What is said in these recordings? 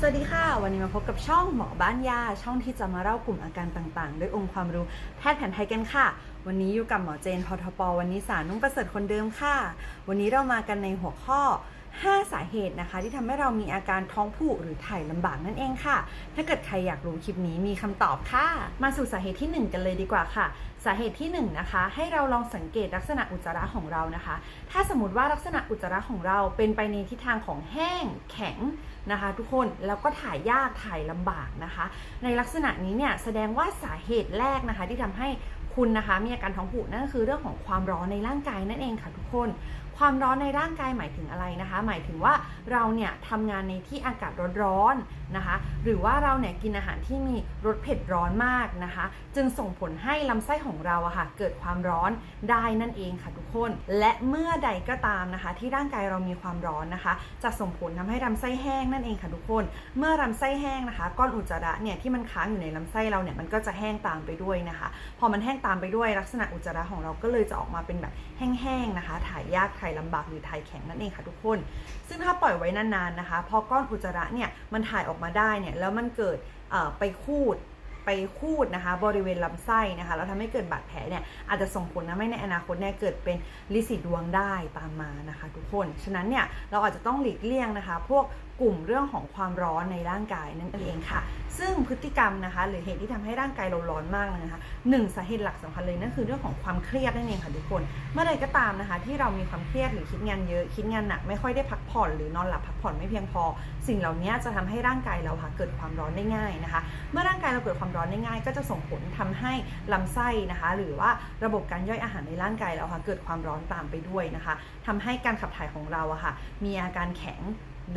สวัสดีค่ะ วันนี้มาพบกับช่องหมอบ้านยา ช่องที่จะมาเล่ากลุ่มอาการต่างๆ ด้วยองค์ความรู้แพทย์แผนไทยกันค่ะ วันนี้อยู่กับหมอเจนพทปวันนี้สารนุ่งประเสริฐคนเดิมค่ะ วันนี้เรามากันในหัวข้อ 5 สาเหตุนะคะ ที่ทำให้เรามีอาการท้องผูกหรือถ่ายลำบากนั่นเองค่ะ ถ้าเกิดใครอยากรู้คลิปนี้มีคำตอบค่ะ มาสู่สาเหตุที่ 1 กันเลยดีกว่าค่ะ สาเหตุที่ 1 นะคะ ให้เราลองสังเกตลักษณะอุจจาระของเรานะคะ ถ้าสมมติว่าลักษณะอุจจาระของเราเป็นไปในทิศทางของแห้ง แข็งนะคะ ทุกคนแล้วก็ถ่ายยากถ่ายลำบากนะคะ ในลักษณะนี้เนี่ยแสดงว่าสาเหตุแรกนะคะ ที่ทำให้คุณนะคะมีอาการท้องผูกนั่นก็คือเรื่องของความร้อนในร่างกายนั่นเองค่ะทุกคน ความร้อนในร่างกายหมายถึงอะไรนะคะ หมายถึงว่าเราเนี่ยทำงานในที่อากาศร้อนๆนะคะ หรือว่าเราเนี่ยกินอาหารที่มีรสเผ็ดร้อนมากนะคะ จึงส่งผลให้ลำไส้ของเราอะค่ะเกิดความร้อนได้นั่นเองค่ะทุกคน และเมื่อใดก็ตามนะคะ ที่ร่างกายเรามีความร้อนนะคะ จะส่งผลทำให้ลำไส้แห้งนั่นเองค่ะทุกคน เมื่อลำไส้แห้งนะคะ ก้อนอุจจาระเนี่ยที่มันค้างอยู่ในลำไส้เราเนี่ยมันก็จะแห้งตามไปด้วยนะคะ พอมันแห้งตามไปด้วยลักษณะอุจจาระของเราก็เลยจะออกมาเป็นแบบแห้งๆนะคะ ถ่ายยากถ่ายลำบากหรือถ่ายแข็งนั่นเองค่ะทุกคน ซึ่งถ้าปล่อยไว้นานๆนะคะ พอก้อนอุจจาระเนี่ยมันถ่ายออกมาได้เนี่ยแล้วมันเกิดไปคูดไปคูดนะคะบริเวณลำไส้นะคะแล้วทำให้เกิดบาดแผลเนี่ยอาจจะส่งผลทำให้ในอนาคตเนี่ยเกิดเป็นลิสิดวงได้ตามมานะคะ ทุกคน ฉะนั้นเนี่ยเราอาจจะต้องหลีกเลี่ยงนะคะ พวก กลุ่มเรื่องของความร้อนในร่างกายนั่นเองค่ะ ซึ่งพฤติกรรมนะคะหรือเหตุที่ทำให้ร่างกายเราร้อนมากเลยนะคะหนึ่งสาเหตุหลักสำคัญเลยนั่นคือเรื่องของความเครียดนั่นเองค่ะทุกคน เมื่อใดก็ตามนะคะ ที่เรามีความเครียดหรือคิดงานเยอะคิดงานหนักไม่ค่อยได้พักผ่อนหรือนอนหลับพักผ่อนไม่เพียงพอ สิ่งเหล่านี้จะทำให้ร่างกายเราค่ะเกิดความร้อนได้ง่ายนะคะ เมื่อร่างกายเราเกิดความร้อนได้ง่าย ก็จะส่งผลทำให้ลำไส้นะคะ หรือว่าระบบการย่อยอาหารในร่างกายเราค่ะเกิดความร้อนตามไปด้วยนะคะทำให้การขับถ่ายของเราอะค่ะมีอาการแข็ง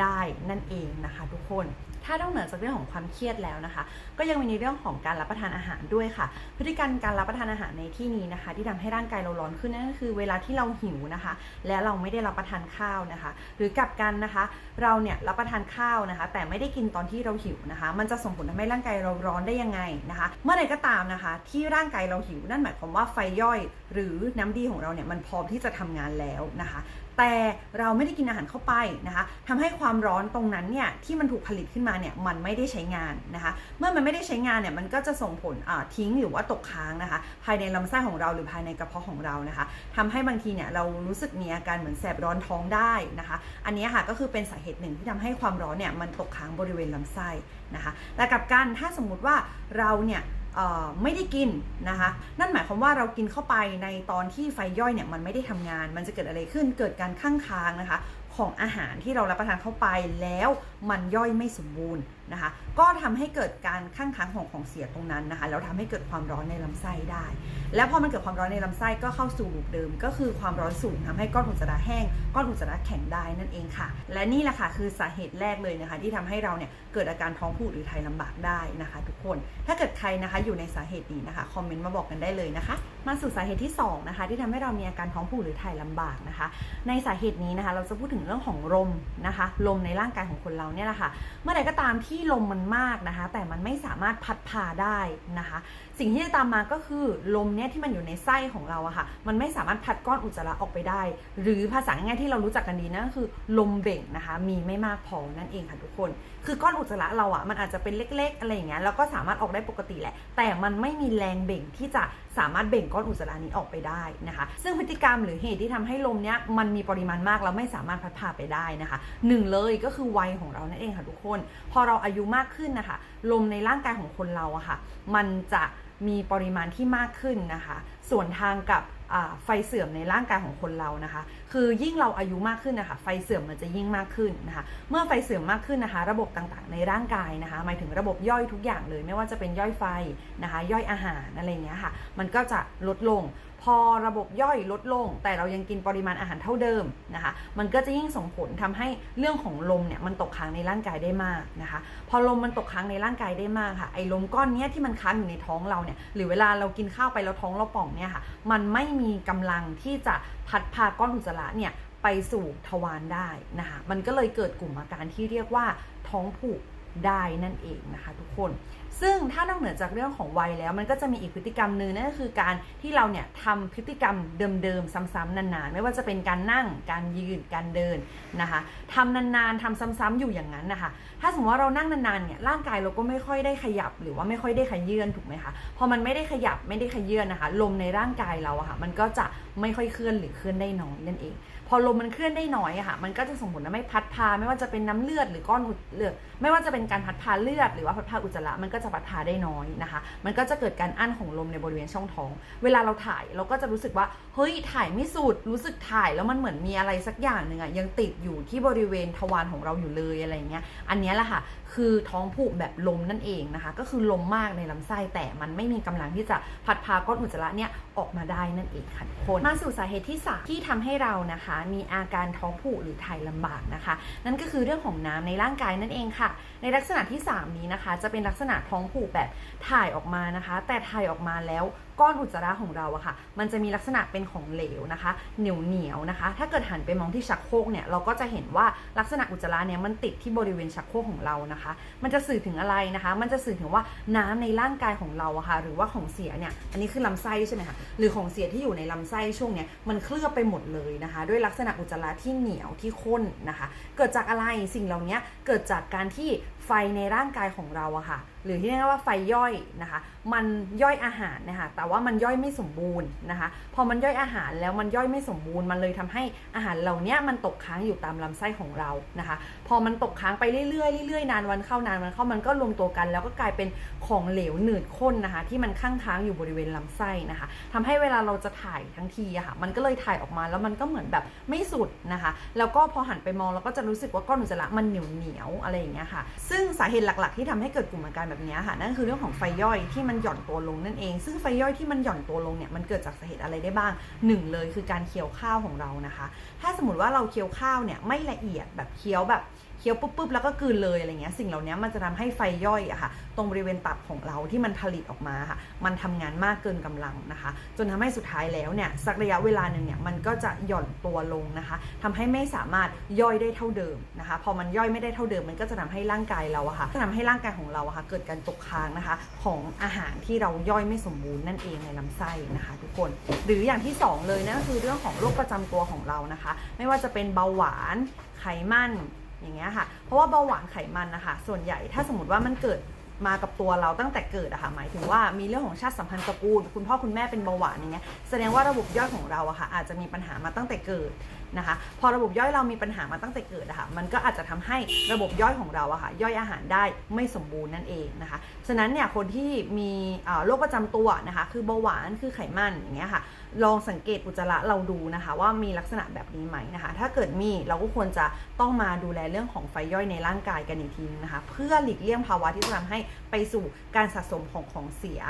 ได้นั่นเองนะคะทุกคน ถ้านอกเหนือจากเรื่องของความเครียดแล้วนะคะ ก็ยังมีในเรื่องของการรับประทานอาหารด้วยค่ะ พฤติกรรมการรับประทานอาหารในที่นี้นะคะ ที่ทำให้ร่างกายเราร้อนขึ้นนั่นก็คือ เวลาที่เราหิวนะคะ และเราไม่ได้รับประทานข้าวนะคะ หรือกลับกันนะคะ เราเนี่ยรับประทานข้าวนะคะ แต่ไม่ได้กินตอนที่เราหิวนะคะ มันจะส่งผลทำให้ร่างกายเราร้อนได้ยังไงนะคะ เมื่อใดก็ตามนะคะ ที่ร่างกายเราหิวนั่นหมายความว่าไฟย่อย หรือน้ำดีของเราเนี่ยมันพร้อมที่จะทำงานแล้วนะคะ แต่เราไม่ได้กินอาหารเข้าไปนะคะทำให้ความร้อนตรงนั้นเนี่ยที่มันถูกผลิตขึ้นมาเนี่ยมันไม่ได้ใช้งานนะคะ เมื่อมันไม่ได้ใช้งานเนี่ยมันก็จะส่งผลทิ้งหรือว่าตกค้างนะคะ ภายในลำไส้ของเราหรือภายในกระเพาะของเรานะคะทำให้บางทีเนี่ยเรารู้สึกมีอาการเหมือนแสบร้อนท้องได้นะคะ อันนี้ค่ะก็คือเป็นสาเหตุหนึ่งที่ทำให้ความร้อนเนี่ยมันตกค้างบริเวณลำไส้นะคะแต่กับกันถ้าสมมุติว่าเราเนี่ยไม่ได้กินนะคะ นั่นหมายความว่าเรากินเข้าไปในตอนที่ไฟย่อยเนี่ยมันไม่ได้ทำงาน มันจะเกิดอะไรขึ้น เกิดการข้างค้างนะคะ ของอาหารที่เรารับประทานเข้าไปแล้วมันย่อยไม่สมบูรณ์ นะคะ ก็ทำให้เกิดการข้างค้างของของเสียตรงนั้นนะคะแล้วทำให้เกิดความร้อนในลำไส้ได้ แล้วพอมันเกิดความร้อนในลำไส้ก็เข้าสู่ลูปเดิม ก็คือความร้อนสูงทำให้ก้อนอุจจาระแห้ง ก้อนอุจจาระแข็งได้นั่นเองค่ะ และนี่แหละค่ะคือสาเหตุแรกเลยนะคะ ที่ทำให้เราเนี่ยเกิดอาการท้องผูกหรือถ่ายลำบากได้นะคะ ทุกคน ถ้าเกิดใครนะคะอยู่ในสาเหตุนี้นะคะคอมเมนต์มาบอกกันได้เลยนะคะ มาสู่สาเหตุที่สองนะคะที่ทำให้เรามีอาการท้องผูกหรือถ่ายลำบากนะคะ ในสาเหตุนี้นะคะเราจะพูดถึงเรื่องของลมนะคะลมในร่างกายของคนเราเนี่ยแหละค่ะ เมื่อใดก็ตามที่ลมมันมากนะคะ แต่มันไม่สามารถพัดพาได้นะคะ สิ่งที่จะตามมาก็คือลมเนี่ยที่มันอยู่ในไส้ของเราอะค่ะ มันไม่สามารถพัดก้อนอุจจาระออกไปได้ หรือภาษาง่ายที่เรารู้จักกันดีนั่นคือลมเบ่งนะคะ มีไม่มากพอนั่นเองค่ะทุกคนคือก้อนอุจจาระเราอะมันอาจจะเป็นเล็ก ๆ อะไรอย่างเงี้ยแล้วก็สามารถออกได้ปกติแหละ แต่มันไม่มีแรงเบ่งที่จะสามารถเบ่งก้อนอุจจาระนี้ออกไปได้นะคะ ซึ่งพฤติกรรมหรือเหตุที่ทำให้ลมเนี้ยมันมีปริมาณมากแล้วไม่สามารถพัดพาไปได้นะคะหนึ่งเลยก็คือวัยของเรานั่นเองค่ะทุกคน พอเราอายุมากขึ้นนะคะ ลมในร่างกายของคนเราอะค่ะ มันจะมีปริมาณที่มากขึ้นนะคะ ส่วนทางกับ ไฟเสื่อมในร่างกายของคนเรานะคะ คือยิ่งเราอายุมากขึ้นนะคะ ไฟเสื่อมมันจะยิ่งมากขึ้นนะคะ เมื่อไฟเสื่อมมากขึ้นนะคะ ระบบต่างๆ ในร่างกายนะคะ หมายถึงระบบย่อยทุกอย่างเลย ไม่ว่าจะเป็นย่อยไฟนะคะ ย่อยอาหารอะไรเงี้ยค่ะ มันก็จะลดลง พอระบบย่อยลดลง แต่เรายังกินปริมาณอาหารเท่าเดิมนะคะ มันก็จะยิ่งส่งผลทำให้เรื่องของลมเนี่ยมันตกค้างในร่างกายได้มากนะคะ พอลมมันตกค้างในร่างกายได้มากค่ะ ไอ้ลมก้อนเนี้ยที่มันค้างอยู่ในท้องเราเนี่ย หรือเวลาเรากินข้าวไปแล้วท้องเราป่องเนี่ยค่ะ มันไม่มีกำลังที่จะพัดพาก้อนอุจจาระเนี่ยไปสู่ทวารได้นะคะ มันก็เลยเกิดกลุ่มอาการที่เรียกว่าท้องผูกได้นั่นเองนะคะ ทุกคน ซึ่งถ้านอกเหนือจากเรื่องของวัยแล้ว มันก็จะมีอีกพฤติกรรมหนึ่งนั่นก็คือการที่เราเนี่ยทำพฤติกรรมเดิมๆซ้ำๆนานๆ ไม่ว่าจะเป็นการนั่งการยืนการเดินนะคะทำนานๆทำซ้ำๆอยู่อย่างนั้นนะคะถ้าสมมติว่าเรานั่งนานๆเนี่ยร่างกายเราก็ไม่ค่อยได้ขยับหรือว่าไม่ค่อยได้ขยื่นถูกไหมคะพอมันไม่ได้ขยับไม่ได้ขยื่นนะคะ ลมในร่างกายเราอะค่ะมันก็จะไม่ค่อยเคลื่อนหรือเคลื่อนได้น้อยนั่นเอง พอลมมันเคลื่อนได้น้อยอะค่ะ มันก็จะส่งผลทำให้พัดพา ไม่ว่าจะเป็นน้ำเลือดหรือก้อนอุจเลือดไม่ว่าจะเป็นการพัดพาเลือด หรือว่าพัดพาอุจจาระมันก็จะพัดพาได้น้อยนะคะ มันก็จะเกิดการอั้นของลมในบริเวณช่องท้อง เวลาเราถ่ายเราก็จะรู้สึกว่าเฮ้ยถ่ายไม่สุดรู้สึกถ่ายแล้วมันเหมือนมีอะไรสักอย่างหนึ่งอะยังติดอยู่ที่บริเวณทวารของเราอยู่เลยอะไรเงี้ยอันเนี้ยแหละค่ะ คือท้องผูกแบบลมนั่นเองนะคะ ก็คือลมมากในลำไส้แต่มันไม่มีกำลังที่จะพัดพาก้อนอุจจาระเนี่ยออกมาได้นั่นเองค่ะทุกคนมาสู่สาเหตุที่สามที่ทำให้เรานะคะมีอาการท้องผูกหรือถ่ายลำบากนะคะ นั่นก็คือเรื่องของน้ำในร่างกายนั่นเองค่ะ ในลักษณะที่ 3 นี้นะคะ จะเป็นลักษณะท้องผูกแบบถ่ายออกมานะคะ แต่ถ่ายออกมาแล้ว ก้อนอุจจาระของเราอะค่ะ มันจะมีลักษณะเป็นของเหลวนะคะ เหนียวเหนียวนะคะ ถ้าเกิดหันไปมองที่ชักโครกเนี่ย เราก็จะเห็นว่าลักษณะอุจจาระเนี่ยมันติดที่บริเวณชักโครกของเรานะคะ มันจะสื่อถึงอะไรนะคะ มันจะสื่อถึงว่าน้ำในร่างกายของเราอะค่ะ หรือว่าของเสียเนี่ย อันนี้คือลำไส้ใช่ไหมคะ หรือของเสียที่อยู่ในลำไส้ช่วงเนี้ยมันเคลือบไปหมดเลยนะคะ ด้วยลักษณะอุจจาระที่เหนียวที่ข้นนะคะ เกิดจากอะไร สิ่งเหล่านี้เกิดจากการที่ไฟในร่างกายของเราอะค่ะหรือที่เรียกว่าไฟย่อยนะคะ มันย่อยอาหารนะคะ แต่ว่ามันย่อยไม่สมบูรณ์นะคะ พอมันย่อยอาหารแล้วมันย่อยไม่สมบูรณ์ มันเลยทำให้อาหารเหล่านี้มันตกค้างอยู่ตามลำไส้ของเรานะคะ พอมันตกค้างไปเรื่อยๆเรื่อยๆนานวันเข้านานวันเข้ามันก็รวมตัวกัน แล้วก็กลายเป็นของเหลวหนืดข้นนะคะ ที่มันข้างค้างอยู่บริเวณลำไส้นะคะทำให้เวลาเราจะถ่ายทั้งทีอะค่ะ มันก็เลยถ่ายออกมาแล้วมันก็เหมือนแบบไม่สุดนะคะ แล้วก็พอหันไปมองเราก็จะรู้สึกว่าก้อนอุจจาระมันเหนียวเหนียวอะไรอย่างเงี้ยค่ะ ซึ่งสาเหตุหลัก ๆ ที่ทำให้เกิดกลุ่มอาการแบบนี้ค่ะนั่นคือเรื่องของไฟย่อยที่มันหย่อนตัวลงนั่นเอง ซึ่งไฟย่อยที่มันหย่อนตัวลงเนี่ยมันเกิดจากสาเหตุอะไรได้บ้างหนึ่งเลยคือการเคี้ยวข้าวของเรานะคะ ถ้าสมมติว่าเราเคี้ยวข้าวเนี่ยไม่ละเอียดแบบเคี้ยวแบบ เคี้ยวปุ๊บๆแล้วก็กลืนเลยอะไรเงี้ยสิ่งเหล่านี้มันจะทำให้ไฟย่อยอะค่ะ ตรงบริเวณตับของเราที่มันผลิตออกมาค่ะ มันทำงานมากเกินกำลังนะคะ จนทำให้สุดท้ายแล้วเนี่ยสักระยะเวลาหนึ่งเนี่ยมันก็จะหย่อนตัวลงนะคะทำให้ไม่สามารถย่อยได้เท่าเดิมนะคะ พอมันย่อยไม่ได้เท่าเดิมมันก็จะทำให้ร่างกายเราอะค่ะจะทำให้ร่างกายของเราอะค่ะเกิดการตกค้างนะคะ ของอาหารที่เราย่อยไม่สมบูรณ์นั่นเองในลำไส้นะคะ ทุกคนหรืออย่างที่สองเลยนั่นก็คือเรื่องของโรคประจำตัวของเรานะคะ ไม่ว่าจะเป็นเบาหวานไขมัน อย่างเงี้ยค่ะ เพราะว่าเบาหวานไขมันนะคะส่วนใหญ่ถ้าสมมติว่ามันเกิดมากับตัวเราตั้งแต่เกิดอะค่ะหมายถึงว่ามีเรื่องของชาติสัมพันธ์ตระกูล คุณพ่อคุณแม่เป็นเบาหวานอย่างเงี้ยแสดงว่าระบบย่อยของเราอะค่ะอาจจะมีปัญหามาตั้งแต่เกิดนะคะ พอระบบย่อยเรามีปัญหามาตั้งแต่เกิดอะค่ะมันก็อาจจะทำให้ระบบย่อยของเราอะค่ะย่อยอาหารได้ไม่สมบูรณ์นั่นเองนะคะฉะนั้นเนี่ยคนที่มีโรคประจำตัวนะคะคือเบาหวานคือไขมันอย่างเงี้ยค่ะ ลองสังเกตอุจจาระเราดูนะคะ ว่ามีลักษณะแบบนี้ไหมนะคะ ถ้าเกิดมีเราก็ควรจะต้องมาดูแลเรื่องของไฟย่อยในร่างกายกันอีกทีนึงนะคะ เพื่อหลีกเลี่ยงภาวะที่จะทำให้ไปสู่การสะสมของของเสีย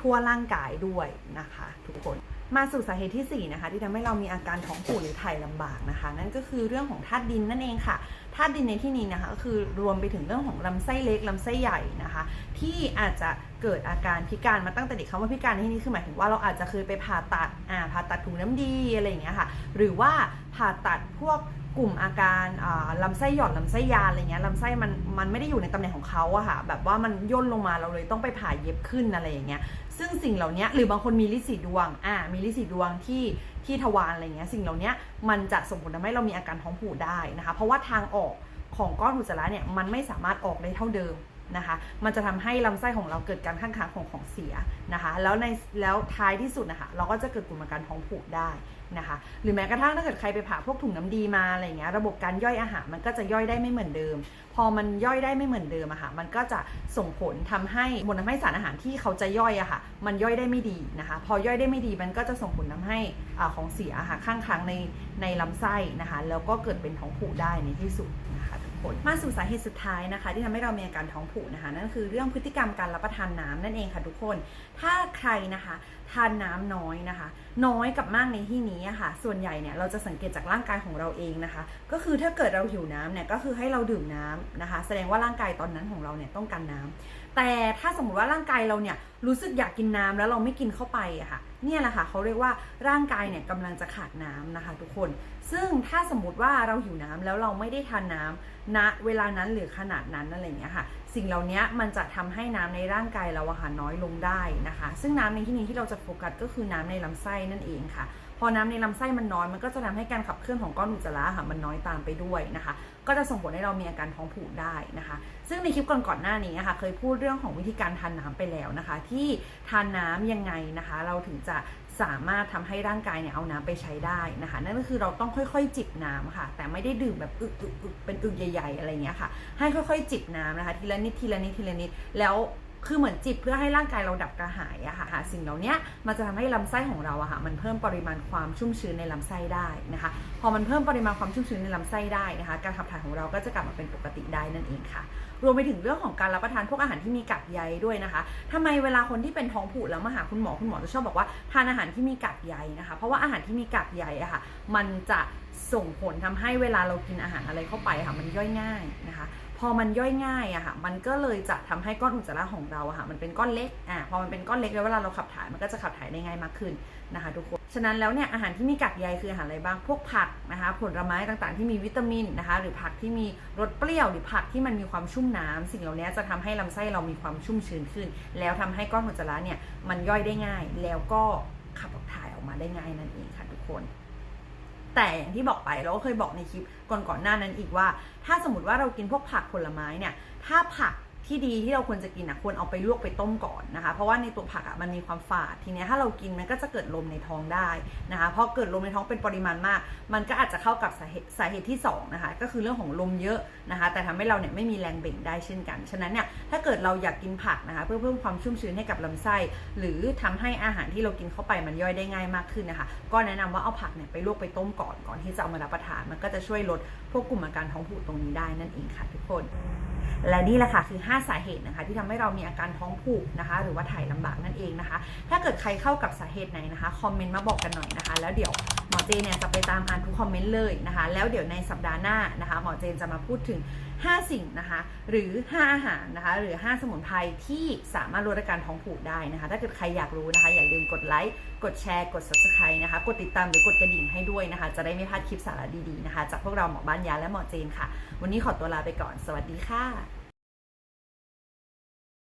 ทั่วร่างกายด้วยนะคะ ทุกคนมาสู่สาเหตุที่ 4 นะคะ ที่ทำให้เรามีอาการท้องผูกหรือถ่ายลำบากนะคะ นั่นก็คือเรื่องของธาตุดินนั่นเองค่ะาตุดินในที่นี้นะคะก็คือรวมไปถึงเรื่องของลำไส้เล็กลำไส้ใหญ่นะคะ ที่อาจจะเกิดอาการพิการมาตั้งแต่เด็กคำว่าพิการในที่นี้คือหมายถึงว่าเราอาจจะเคยไปผ่าตัดอ่าผ่าตัดถุงน้ำดีอะไรอย่างเงี้ยค่ะ หรือว่าผ่าตัดพวกกลุ่มอาการอ่าลำไส้หย่อนลำไส้ยานอะไรเงี้ยลำไส้มันมันไม่ได้อยู่ในตำแหน่งของเขาอะค่ะแบบว่ามันย่นลงมาเราเลยต้องไปผ่าเย็บขึ้นอะไรอย่างเงี้ยซึ่งสิ่งเหล่านี้หรือบางคนมีลิสีดวงอ่ามีลิสีดวงที่ ที่ทวารอะไรเงี้ยสิ่งเหล่านี้มันจะส่งผลทำให้เรามีอาการท้องผูกได้นะคะ เพราะว่าทางออกของก้อนอุจจาระเนี่ยมันไม่สามารถออกได้เท่าเดิม นะคะ มันจะทำให้ลำไส้ของเราเกิดการข้างค้างของของเสียนะคะ แล้วในแล้วท้ายที่สุดนะคะเราก็จะเกิดกลุ่มอาการท้องผูกได้นะคะ หรือแม้กระทั่งถ้าเกิดใครไปผ่าพวกถุงน้ำดีมาอะไรเงี้ย ระบบการย่อยอาหารมันก็จะย่อยได้ไม่เหมือนเดิม พอมันย่อยได้ไม่เหมือนเดิมอะค่ะ มันก็จะส่งผลทำให้มลทำให้สารอาหารที่เขาจะย่อยอะค่ะ มันย่อยได้ไม่ดีนะคะ พอย่อยได้ไม่ดีมันก็จะส่งผลทำให้อของเสียะค่ะข้างค้างในในลำไส้นะคะ แล้วก็เกิดเป็นท้องผูกได้ในที่สุดนะคะ ผล มาสู่สาเหตุสุดท้ายนะคะ ที่ทำให้เรามีอาการท้องผูกนะคะ นั่นคือเรื่องพฤติกรรมการรับประทานน้ำนั่นเองค่ะทุกคน ถ้าใครนะคะทานน้ำน้อยนะคะ น้อยกับมากในที่นี้อะค่ะ ส่วนใหญ่เนี่ยเราจะสังเกตจากร่างกายของเราเองนะคะ ก็คือถ้าเกิดเราหิวน้ำเนี่ยก็คือให้เราดื่มน้ำนะคะ แสดงว่าร่างกายตอนนั้นของเราเนี่ยต้องการน้ำ แต่ถ้าสมมติว่าร่างกายเราเนี่ยรู้สึกอยากกินน้ำแล้วเราไม่กินเข้าไปอะค่ะเนี่ยแหละค่ะเขาเรียกว่าร่างกายเนี่ยกำลังจะขาดน้ำนะคะ ทุกคน ซึ่งถ้าสมมติว่าเราหิวน้ำแล้วเราไม่ได้ทานน้ำณเวลานั้นหรือขนาดนั้นอะไรอย่างเงี้ยค่ะ สิ่งเหล่านี้มันจะทำให้น้ำในร่างกายเราอะค่ะน้อยลงได้นะคะ ซึ่งน้ำในที่นี้ที่เราจะโฟกัสก็คือน้ำในลำไส้นั่นเองค่ะ พอน้ำในลำไส้มันน้อยมันก็จะทำให้การขับเคลื่อนของก้อนอุจจาระค่ะมันน้อยตามไปด้วยนะคะ ก็จะส่งผลให้เรามีอาการท้องผูกได้นะคะ ซึ่งในคลิปก่อนๆหน้านี้นะคะเคยพูดเรื่องของวิธีการทานน้ำไปแล้วนะคะ ที่ทานน้ำยังไงนะคะ เราถึงจะสามารถทำให้ร่างกายเนี่ยเอาน้ำไปใช้ได้นะคะ นั่นก็คือเราต้องค่อยๆ จิบน้ำค่ะ แต่ไม่ได้ดื่มแบบอึกอึกอึกเป็นอึกใหญ่ๆอะไรเงี้ยค่ะ ให้ค่อยๆ จิบน้ำนะคะ ทีละนิดทีละนิดทีละนิดแล้ว คือเหมือนจิบเพื่อให้ร่างกายเราดับกระหายอะค่ะ สิ่งเหล่านี้มันจะทำให้ลำไส้ของเราอะค่ะ มันเพิ่มปริมาณความชุ่มชื้นในลำไส้ได้นะคะ พอมันเพิ่มปริมาณความชุ่มชื้นในลำไส้ได้นะคะ การขับถ่ายของเราก็จะกลับมาเป็นปกติได้นั่นเองค่ะ รวมไปถึงเรื่องของการรับประทานพวกอาหารที่มีกากใยด้วยนะคะทำไมเวลาคนที่เป็นท้องผูกแล้วมาหาคุณหมอคุณหมอจะชอบบอกว่าทานอาหารที่มีกากใยนะคะ เพราะว่าอาหารที่มีกากใยอะค่ะ มันจะส่งผลทำให้เวลาเรากินอาหารอะไรเข้าไปค่ะ มันย่อยง่ายนะคะ พอมันย่อยง่ายอะค่ะ มันก็เลยจะทำให้ก้อนอุจจาระของเราอะค่ะ มันเป็นก้อนเล็กอ่าพอมันเป็นก้อนเล็กแล้วเวลาเราขับถ่ายมันก็จะขับถ่ายได้ง่ายมากขึ้นนะคะทุกคน ฉะนั้นแล้วเนี่ยอาหารที่มีกากใยคืออาหารอะไรบ้าง พวกผักนะคะ ผลไม้ต่างๆ ที่มีวิตามินนะคะ หรือผักที่มีรสเปรี้ยวหรือผักที่มันมีความชุ่มน้ำสิ่งเหล่านี้จะทำให้ลำไส้เรามีความชุ่มชื้นขึ้น แล้วทำให้ก้อนอุจจาระเนี่ยมันย่อยได้ง่าย แล้วก็ขับถ่ายออกมาได้ง่ายนั่นเองค่ะทุกคน แต่อย่างที่บอกไปเราก็เคยบอกในคลิปก่อนๆหน้านั้นอีกว่า ถ้าสมมติว่าเรากินพวกผักผลไม้เนี่ย ถ้าผัก ที่ดีที่เราควรจะกินอะควรเอาไปลวกไปต้มก่อนนะคะ เพราะว่าในตัวผักอะมันมีความฝาดทีเนี้ยถ้าเรากินมันก็จะเกิดลมในท้องได้นะคะพอเกิดลมในท้องเป็นปริมาณมาก มันก็อาจจะเข้ากับสาเหตุสาเหตุที่สองนะคะก็คือเรื่องของลมเยอะนะคะ แต่ทำให้เราเนี่ยไม่มีแรงเบ่งได้เช่นกันฉะนั้นเนี่ยถ้าเกิดเราอยากกินผักนะคะเพื่อเพิ่มความชุ่มชื้นให้กับลำไส้ หรือทำให้อาหารที่เรากินเข้าไปมันย่อยได้ง่ายมากขึ้นนะคะ ก็แนะนำว่าเอาผักเนี่ยไปลวกไปต้มก่อนก่อนที่จะเอามารับประทานมันก็จะช่วยลดพวกกลุ่มอาการท้องผูกตรงนี้ได้นั่นเองค่ะทุกคน และนี่แหละค่ะคือ 5 สาเหตุนะคะ ที่ทำให้เรามีอาการท้องผูกนะคะ หรือว่าถ่ายลำบากนั่นเองนะคะ ถ้าเกิดใครเข้ากับสาเหตุไหนนะคะคอมเมนต์มาบอกกันหน่อยนะคะ แล้วเดี๋ยว หมอเจนเนี่ยจะไปตามอ่านทุกคอมเมนต์เลยนะคะ แล้วเดี๋ยวในสัปดาห์หน้านะคะ หมอเจนจะมาพูดถึง 5 สิ่งนะคะ หรือ 5 อาหารนะคะ หรือ 5 สมุนไพรที่สามารถลดอาการท้องผูกได้นะคะ ถ้าเกิดใครอยากรู้นะคะ อย่าลืมกดไลค์กดแชร์กด subscribe นะคะ กดติดตามหรือกดกระดิ่งให้ด้วยนะคะ จะได้ไม่พลาดคลิปสาระดีๆนะคะ จากพวกเราหมอบ้านยาและหมอเจนค่ะ วันนี้ขอตัวลาไปก่อน สวัสดีค่ะ